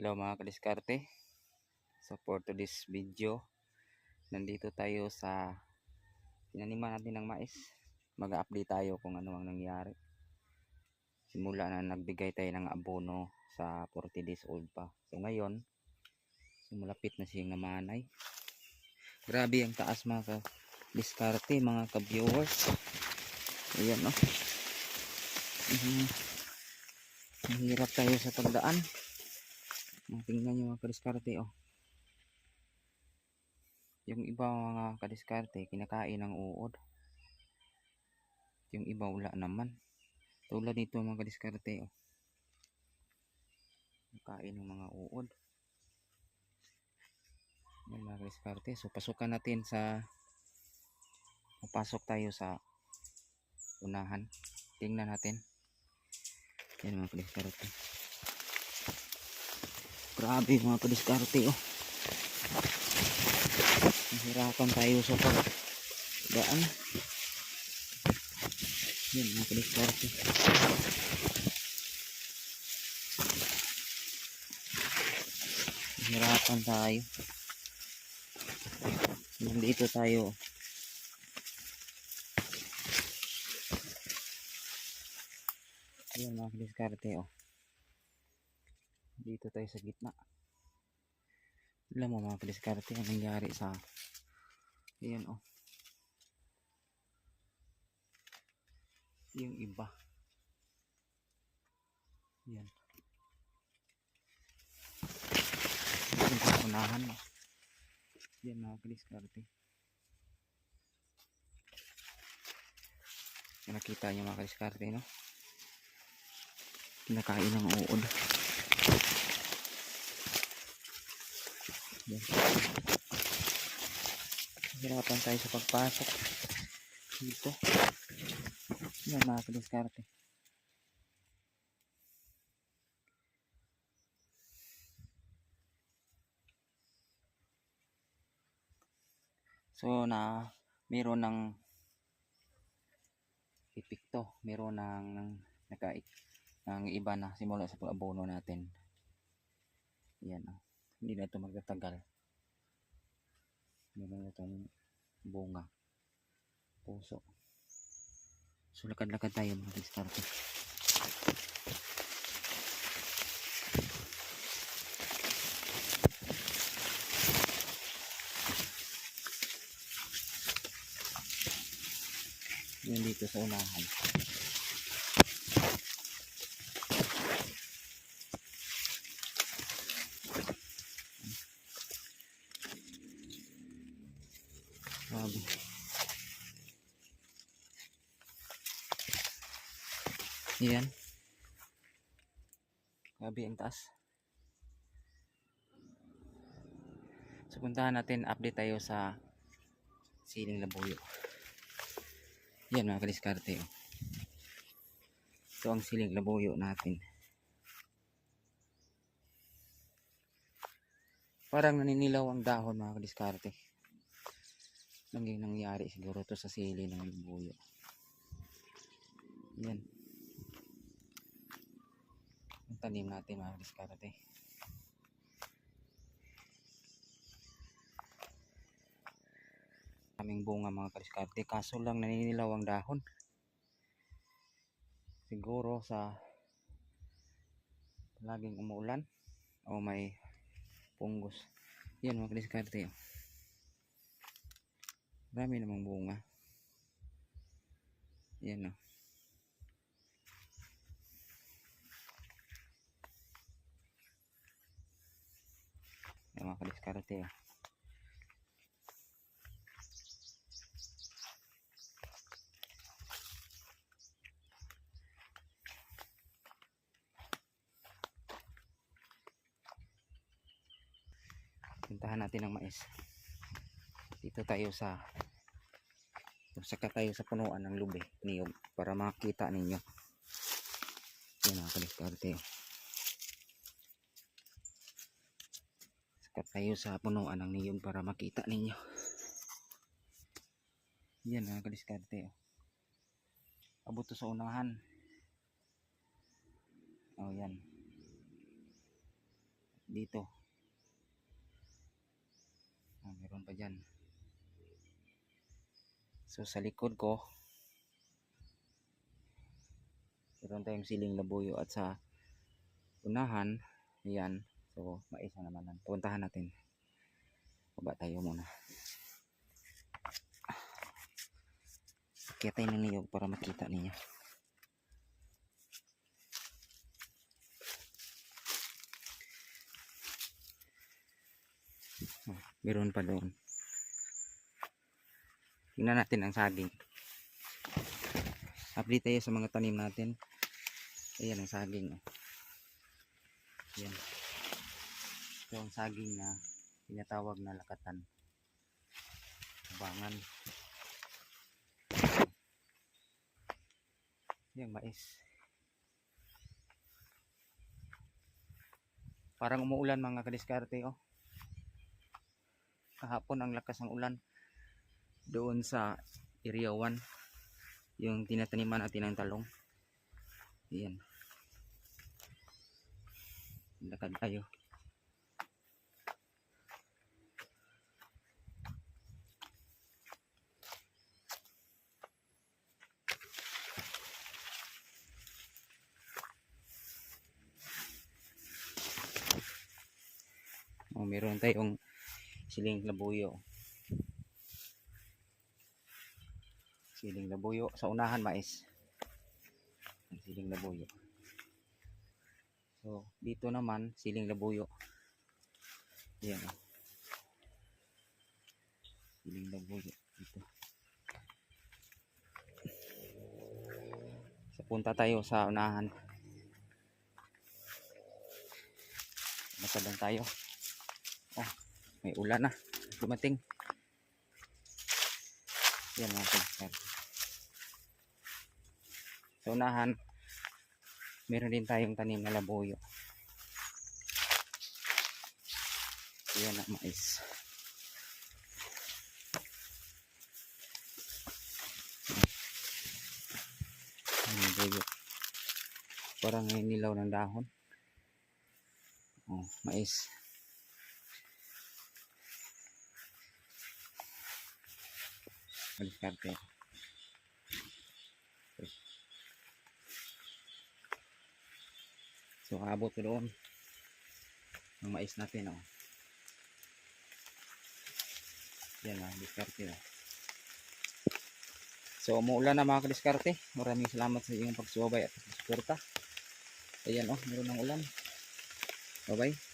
Hello mga kadiskarte. So for today's video, nandito tayo sa tinaniman natin ng mais. Mag-update tayo kung ano ang nangyari. Simula na nagbigay tayo ng abono sa 40 days old pa. So ngayon, sumulapit na siyang namanay. Grabe ang taas mga ka-diskarte, mga ka-viewers. Ayan no. Mhm. Mahirap tayo sa pagdaan. Tingnan nyo mga kadiskarte oh. Yung iba mga kadiskarte kinakain ng uod. Yung iba wala naman. Tulad nito mga kadiskarte oh. Kain ng mga uod. Yan mga kadiskarte. So pasukan natin sa Papasok tayo sa unahan. Tingnan natin. Yan mga kadiskarte. Grabe mga kadiskarte oh. Nahirapan tayo sa pagdaan. Yan mga kadiskarte. Nahirapan tayo. Nandito tayo. Ayan mga kadiskarte oh. Dito tayo sa gitna. Alam mo mga kadiskarte ang nangyari sa Ayan oh. Yung iba. Ayan. Yung sa unahan oh. Ayan mga kadiskarte. Yung nakita nyo mga kadiskarte no? Kinakain ng uod. Yan. Hirapan tayo sa pagpasok. Dito. Yan mga kadiskarte. So na meron ng epekto, meron ng naka ng iba na simula sa pag-abono natin. Yan oh. Hindi na ito magtatagal. Meron na itong bunga. Puso. So lakad-lakad tayo mga diskarte. Yan dito sa unahan. Grabe. Yan. Grabe ang taas. So puntahan natin, update tayo sa siling labuyo. Yan mga kadiskarte. Oh. Ito ang siling labuyo natin. Parang naninilaw ang dahon mga kadiskarte nang nangyari siguro to sa sili ng labuyo. Yan. Ang tanim natin mga diskarte. Kaming bunga mga kadiskarte kaso lang naninilaw ang dahon. Siguro sa laging umuulan o may punggos. Yan mga kadiskarte. Oh. Marami namang bunga. Yan o. Yan mga kadiskarte o. Puntahan natin ang mais dito tayo sa saka tayo sa punuan ng lube niyog para makita ninyo. Yun mga kaliskarte. Saka tayo sa punuan ng niyog para makita ninyo. Yan mga kaliskarte. Abot sa unahan. Oh yan. Dito. Ah, meron pa dyan. So sa likod ko, meron tayong siling labuyo at sa unahan, yan. So maisa naman. yan. Puntahan natin. Baba tayo muna. Kaya tayo niyog para makita ninyo. Oh, meron pa doon. Tingnan natin ang saging. Update tayo sa mga tanim natin. Ayan ang saging. Ayan. Ito ang saging na tinatawag na lakatan. Abangan. Yung mais. Parang umuulan mga kadiskarte oh. Kahapon ang lakas ng ulan doon sa area 1 yung tinataniman natin ng talong. Ayan. Lakad tayo. Oh, meron tayong siling labuyo. Siling labuyo. Sa unahan, mais. Siling labuyo. So, dito naman, siling labuyo. Yan. oh. Siling labuyo. Dito. So, punta tayo sa unahan. Masadang tayo. Oh, may ulan na. Dumating. Yan mga kapatid. Sa unahan, meron din tayong tanim na labuyo. Yan ang mais. Labuyo. Parang nilaw ng dahon. Oh, mais. Madiskarte. So, abot ko doon. Ang mais natin, oh. Yan lang, diskarte na. So, umuulan na mga kadiskarte. Maraming salamat sa iyong pagsuwabay at pagsuporta. Ayan, oh, meron ng ulan. Bye-bye.